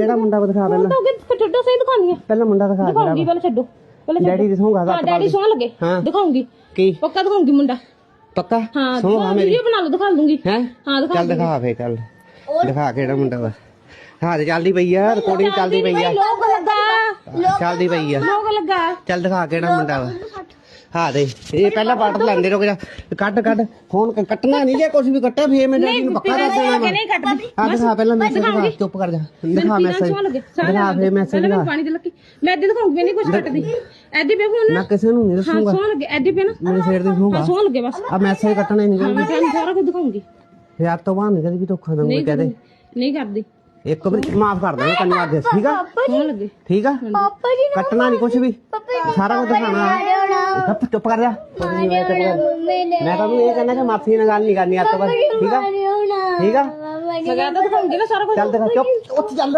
ਕਿਹੜਾ ਮੁੰਡਾ ਦਿਖਾ ਪਹਿਲਾਂ ਤਾਂ ਅੱਗੇ ਛੱਡੋ ਸਹੀ ਦਿਖਾਉਣੀ ਹੈ ਪਹਿਲਾਂ ਮੁੰਡਾ ਦਿਖਾ ਦਿਖਾਉਂਗੀ ਪਹਿਲਾਂ ਛੱਡੋ। ਪਹਿਲਾਂ ਛੱਡੋ। ਡੈਡੀ ਦੀ ਸੌਂਗਾ ਹਾਂ ਡੈਡੀ ਸੌਣ ਲੱਗੇ। ਹਾਂ। ਦਿਖਾਉਂਗੀ। ਕੀ? ਪੱਕਾ ਦਿਖਾਉਂਗੀ ਮੁੰਡਾ। ਪੱਕਾ? ਹਾਂ ਸੌਂਗਾ ਮੇਰੀ। ਵੀਡੀਓ ਬਣਾ ਲਓ ਦਿਖਾ ਦੂੰਗੀ। ਹੈ? ਹਾਂ ਦਿਖਾ ਚੱਲ ਦਿਖਾ ਫੇ ਚੱਲ। ਦਿਖਾ ਕਿਹੜਾ ਮੁੰਡਾ ਵਾ। ਹਾਂ ਤੇ ਚੱਲਦੀ ਪਈ ਆ ਰਿਕਾਰਡਿੰਗ ਚੱਲਦੀ ਪਈ ਆ। ਲੋਕ ਲੱਗਾ। ਚੱਲਦੀ ਪਈ ਆ। ਲੋਕ ਲੱਗਾ। ਚੱਲ ਦਿਖਾ ਕਿਹੜਾ ਮੁੰਡਾ ਵਾ। ਹਾਂ ਦੇ ਇਹ ਪਹਿਲਾਂ ਪਾਟ ਲੈਂਦੇ ਰੁਕ ਜਾ ਕੱਟ ਕੱਟ ਫੋਨ ਕੱਟਣਾ ਨਹੀਂ ਜੇ ਕੁਝ ਵੀ ਕੱਟਿਆ ਫੇਰ ਮੈਂ ਡੈਡੀ ਨੂੰ ਪੱਕਾ ਦੱਸ ਦੇਣਾ। ਨਹੀਂ ਕੱਟਦੀ ਹਾਂ ਦਿਖਾ ਪਹਿਲਾਂ ਮੈਸੇਜ ਦਿਖਾ ਚੁੱਪ ਕਰ ਜਾ। ਦਿਖਾ ਮੈਸੇਜ ਦਿਖਾ ਫੇਰ ਮੈਸੇਜ ਦਿਖਾ। ਮੈਂ ਪਾਣੀ ਦੇ ਲੱਗੀ। ਮੈਂ ਐਦੀ ਦਿਖਾਉਂਗੀ ਮੈਂ ਨਹੀਂ ਕੁਝ ਕੱਟਦੀ। ਐਦੀ ਪੇ ਫੋਨ ਮੈਂ ਕਿਸੇ ਨੂੰ ਨਹੀਂ ਹਾਂ ਦੱਸੂਗਾ। ਸੌਣ ਲੱਗੇ ਐਦੀ ਪੇ ਨਾ। ਮੇਰੇ ਸਿਰ ਦੇ ਦੂੰਗਾ ਹਾਂ ਸੌਣ ਲੱਗੇ ਬਸ। ਆ ਮੈਸੇਜ ਕੱਟਣਾ ਨਹੀਂ ਹਾਂ ਮੈਂ ਤੁਹਾਨੂੰ ਸਾਰਾ ਕੁਝ ਦਿਖਾਉਂਗੀ। ਯਾਰ ਤੋਂ ਬਾਅਦ ਨਹੀਂ ਕਦੀ ਵੀ ਧੋਖਾ ਦਊਂਗਾ ਕਹਦੇ ਨਹੀਂ ਕਰਦੀ। ਇੱਕ ਵਾਰੀ ਮਾਫ ਕਰ ਦਾਂਗਾ ਤੈਨੂੰ ਅੱਜ ਠੀਕ ਆ? ਠੀਕ ਆ? ਪਾਪਾ ਜੀ ਕੱਟਣਾ ਨਹੀਂ ਕੁਝ ਵੀ। ਸਾਰਾ ਕੁਝ ਦਿਖਾਣਾ ਚੁੱਪ ਚੁੱਪ ਕਰ ਜਾ ਹੋਇਆ, ਚੁੱਪ ਕਰ। ਮੈਂ ਤੁਹਾਨੂੰ ਇਹ ਕਹਿੰਦਾ ਕਿ ਮਾਫੀ ਨਾਲ ਗੱਲ ਨਹੀਂ ਕਰਨੀ ਅੱਜ ਤੋਂ ਬਾਅਦ ਠੀਕ ਆ ਠੀਕ ਆ ਸਗਾ ਤਾਂ ਦਿਖਾਉਂਗੀ ਨਾ ਸਾਰਾ ਕੁਝ ਚੱਲ ਦਿਖਾ ਚੁੱਪ ਉੱਥੇ ਚੱਲ